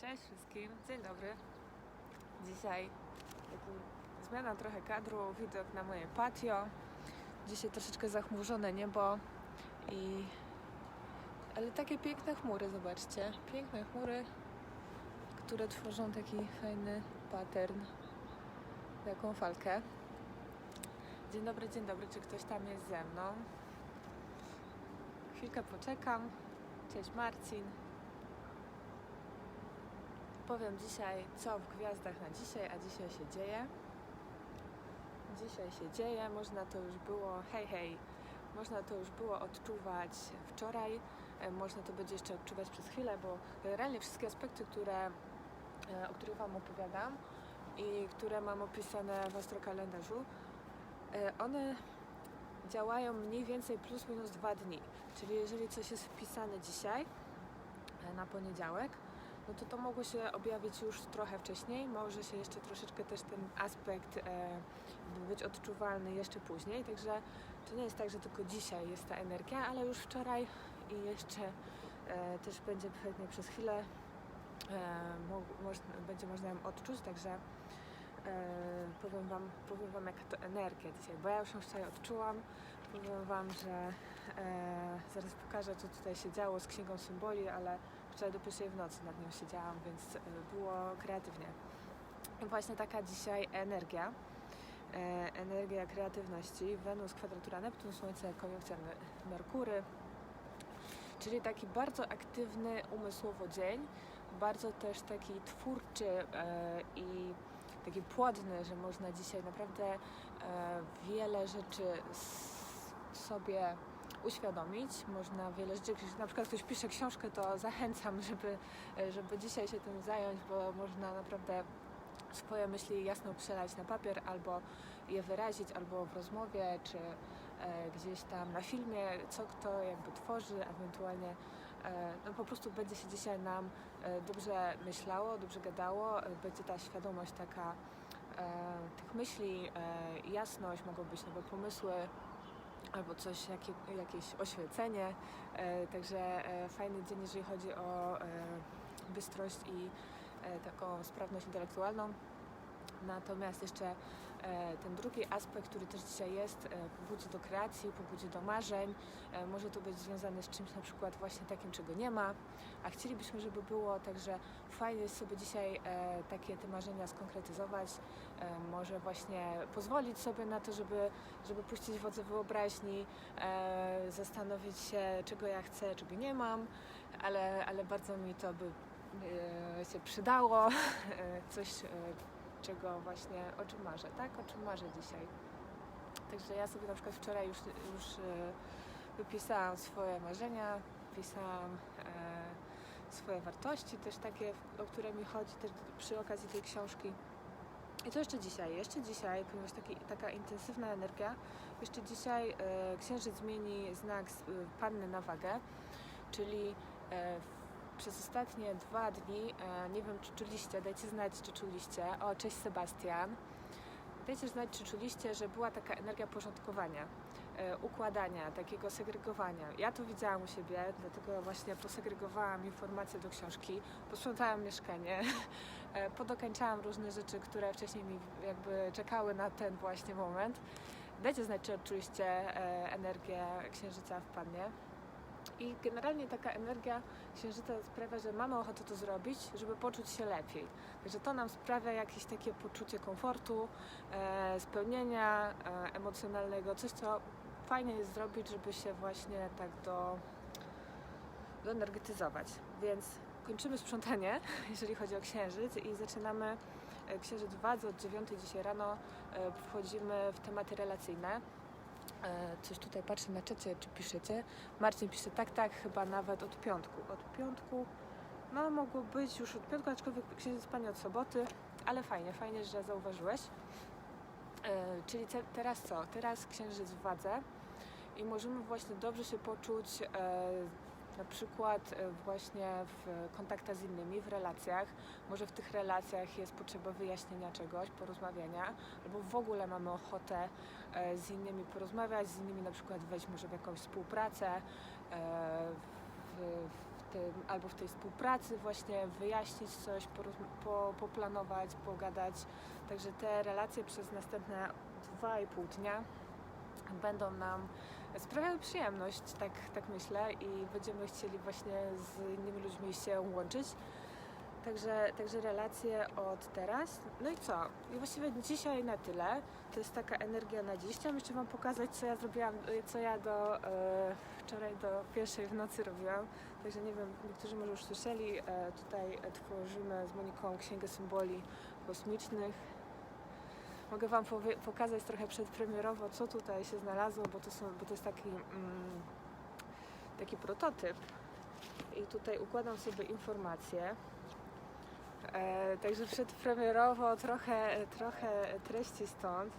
Cześć wszystkim, dzień dobry. Dzisiaj zmiana trochę kadru, widok na moje patio. Dzisiaj troszeczkę zachmurzone niebo i ale takie piękne chmury, zobaczcie. Piękne chmury, które tworzą taki fajny pattern, taką falkę. Dzień dobry, dzień dobry, czy ktoś tam jest ze mną? Chwilkę poczekam. Cześć Marcin. Powiem dzisiaj, co w gwiazdach na dzisiaj, a dzisiaj się dzieje. Dzisiaj się dzieje, można to już było, hej, hej, można to już było odczuwać wczoraj, e, można to będzie jeszcze odczuwać przez chwilę, bo generalnie wszystkie aspekty, które, e, o których Wam opowiadam i które mam opisane w astrokalendarzu, e, one działają mniej więcej plus minus dwa dni. Czyli jeżeli coś jest wpisane dzisiaj, na poniedziałek, no to to mogło się objawić już trochę wcześniej, może się jeszcze troszeczkę też ten aspekt e, być odczuwalny jeszcze później, także to nie jest tak, że tylko dzisiaj jest ta energia, ale już wczoraj i jeszcze e, też będzie pewnie przez chwilę e, będzie można ją odczuć, także e, powiem, wam, powiem Wam jaka to energia dzisiaj, bo ja już ją wczoraj odczułam, powiem Wam, że e, zaraz pokażę co tutaj się działo z Księgą Symboli, ale wczoraj do pierwszej w nocy nad nią siedziałam, więc e, było kreatywnie. I właśnie taka dzisiaj energia, e, energia kreatywności, Wenus, kwadratura Neptun, Słońce, koniunkcja Me- Merkury, czyli taki bardzo aktywny umysłowo dzień, bardzo też taki twórczy e, i taki płodny, że można dzisiaj naprawdę wiele rzeczy sobie uświadomić. Można wiele rzeczy, na przykład ktoś pisze książkę, to zachęcam, żeby, żeby dzisiaj się tym zająć, bo można naprawdę swoje myśli jasno przelać na papier, albo je wyrazić, albo w rozmowie, czy e, gdzieś tam na filmie, co kto jakby tworzy, ewentualnie e, no po prostu będzie się dzisiaj nam e, dobrze myślało, dobrze gadało, będzie ta świadomość taka tych myśli, jasność, mogą być nowe pomysły, albo coś, jakie, jakieś oświecenie. E, także e, fajny dzień, jeżeli chodzi o e, bystrość i taką sprawność intelektualną. Natomiast jeszcze ten drugi aspekt, który też dzisiaj jest, e, pobudzi do kreacji, pobudzi do marzeń. E, może to być związane z czymś na przykład właśnie takim, czego nie ma, a chcielibyśmy, żeby było, także fajnie jest sobie dzisiaj e, takie te marzenia skonkretyzować. E, może właśnie pozwolić sobie na to, żeby, żeby puścić wodze wyobraźni, e, zastanowić się, czego ja chcę, czego nie mam, ale, ale bardzo mi to by e, się przydało. E, coś, e, czego właśnie, o czym marzę, tak? O czym marzę dzisiaj. Także ja sobie na przykład wczoraj już, już e, wypisałam swoje marzenia, wpisałam e, swoje wartości, też takie, o które mi chodzi też przy okazji tej książki. I to jeszcze dzisiaj, jeszcze dzisiaj, ponieważ taki, taka intensywna energia, jeszcze dzisiaj e, księżyc zmieni znak z e, panny na wagę, czyli e, przez ostatnie dwa dni, e, nie wiem czy czuliście, dajcie znać czy czuliście, o cześć Sebastian, dajcie znać czy czuliście, że była taka energia porządkowania, e, układania, takiego segregowania. Ja to widziałam u siebie, dlatego właśnie posegregowałam informacje do książki, posprzątałam mieszkanie, e, podokańczałam różne rzeczy, które wcześniej mi jakby czekały na ten właśnie moment. Dajcie znać, czy odczuliście energię księżyca w pannie. I generalnie taka energia księżyca sprawia, że mamy ochotę to zrobić, żeby poczuć się lepiej. Także to nam sprawia jakieś takie poczucie komfortu, e, spełnienia e, emocjonalnego, coś co fajnie jest zrobić, żeby się właśnie tak do, doenergetyzować. Więc kończymy sprzątanie, jeżeli chodzi o księżyc i zaczynamy e, księżyc wadze od 9 dzisiaj rano e, wchodzimy w tematy relacyjne. E, Coś tutaj patrzę na czacie, czy piszecie. Marcin pisze tak, tak, chyba nawet od piątku. Od piątku, no mogło być już od piątku, aczkolwiek księżyc panie od soboty, ale fajnie, fajnie, że zauważyłeś. E, Czyli te, teraz co? Teraz księżyc w wadze i możemy właśnie dobrze się poczuć e, na przykład e, właśnie w kontaktach z innymi, w relacjach. Może w tych relacjach jest potrzeba wyjaśnienia czegoś, porozmawiania, albo w ogóle mamy ochotę e, z innymi porozmawiać, z innymi na przykład wejść może w jakąś współpracę, e, w, w tym, albo w tej współpracy właśnie wyjaśnić coś, po, poplanować, pogadać. Także te relacje przez następne dwa i pół dnia będą nam sprawiały przyjemność, tak, tak myślę, i będziemy chcieli właśnie z innymi ludźmi się łączyć. Także, także relacje od teraz. No i co? I właściwie dzisiaj na tyle. To jest taka energia na dziś. Chciałam jeszcze Wam pokazać, co ja zrobiłam, co ja do e, wczoraj do pierwszej w nocy robiłam. Także nie wiem, niektórzy może już słyszeli, e, tutaj tworzymy z Moniką księgę symboli kosmicznych. Mogę Wam pokazać trochę przedpremierowo, co tutaj się znalazło, bo to, są, bo to jest taki, mm, taki prototyp. I tutaj układam sobie informacje. E, także przedpremierowo trochę, trochę treści stąd.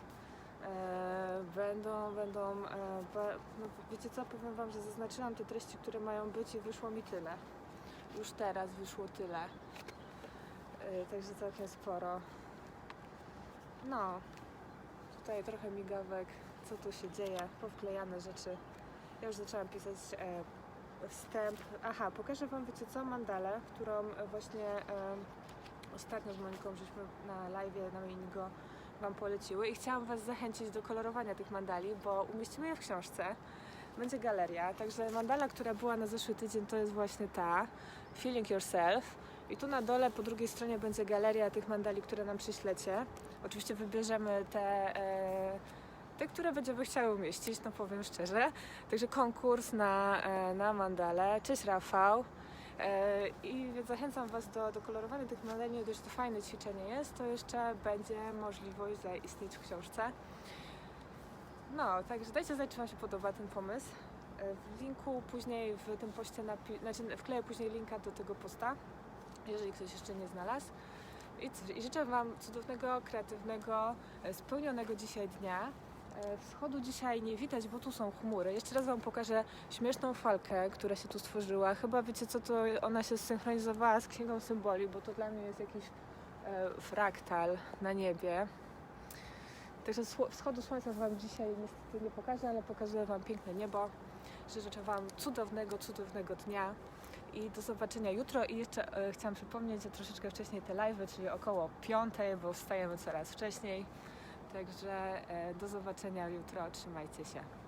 E, będą, będą, e, ba, no wiecie co, powiem Wam, że zaznaczyłam te treści, które mają być i wyszło mi tyle. Już teraz wyszło tyle. E, także całkiem sporo. No, tutaj trochę migawek, co tu się dzieje, powklejane rzeczy. Ja już zaczęłam pisać e, wstęp. Aha, pokażę Wam, wiecie co, mandalę, którą właśnie e, ostatnio z Moniką żeśmy na live na Minigo Wam poleciły i chciałam Was zachęcić do kolorowania tych mandali, bo umieścimy je w książce. Będzie galeria, także mandala, która była na zeszły tydzień, to jest właśnie ta Feeling Yourself. I tu na dole po drugiej stronie będzie galeria tych mandali, które nam przyślecie. Oczywiście wybierzemy te, e, te które będziemy chciały umieścić, no powiem szczerze. Także konkurs na, e, na mandale. Cześć Rafał. E, I więc zachęcam Was do, do kolorowania tych mandali. Dość, to fajne ćwiczenie jest, to jeszcze będzie możliwość zaistnieć w książce. No, także dajcie znać, czy Wam się podoba ten pomysł. W linku później w tym poście, napi- znaczy wkleję później linka do tego posta, jeżeli ktoś jeszcze nie znalazł. I, I życzę Wam cudownego, kreatywnego, e, spełnionego dzisiaj dnia. E, Wschodu dzisiaj nie widać, bo tu są chmury. Jeszcze raz Wam pokażę śmieszną falkę, która się tu stworzyła. Chyba wiecie co, to ona się zsynchronizowała z Księgą Symboli, bo to dla mnie jest jakiś e, fraktal na niebie. Także wschodu słońca Wam dzisiaj niestety nie pokażę, ale pokazuję Wam piękne niebo. Życzę Wam cudownego, cudownego dnia i do zobaczenia jutro. I jeszcze e, chciałam przypomnieć, że troszeczkę wcześniej te live, czyli około piątej, bo wstajemy coraz wcześniej. Także e, do zobaczenia jutro. Trzymajcie się.